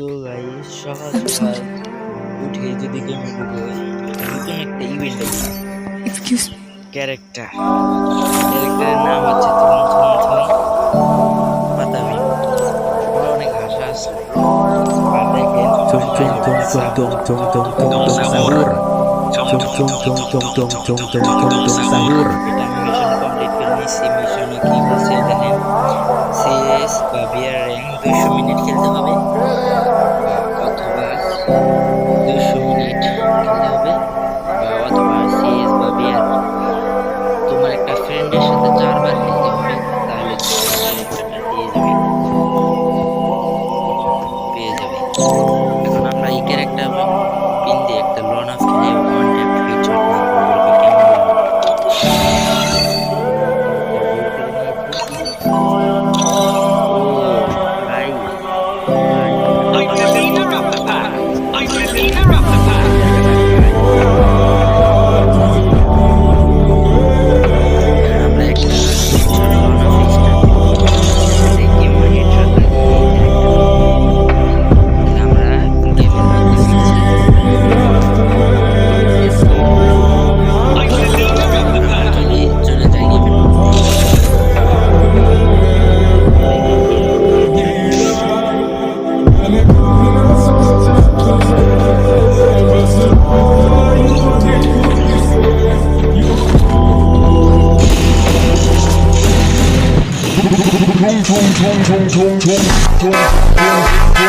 তো গাইস সকাল সকাল উঠে যদি গেমে ঢুকে নতুন একটা ইভেন্ট আছে. ক্যারেক্টার ক্যারেক্টারের নাম হচ্ছে অনেক ভাষা আছে আর দেখেন এটা আমি মিশন কমপ্লিট করে মিশনে কি বলছে এখানে সিএস বা বিয়ার র্যাঙ্ক দুইশো মিনিট খেলতে হবে দুইশো মিনিট খেলতে হবে। বা অথবা সিএস বা বিয়ার তোমার একটা ফ্রেন্ডের সাথে চারবার 冲冲冲冲冲冲冲冲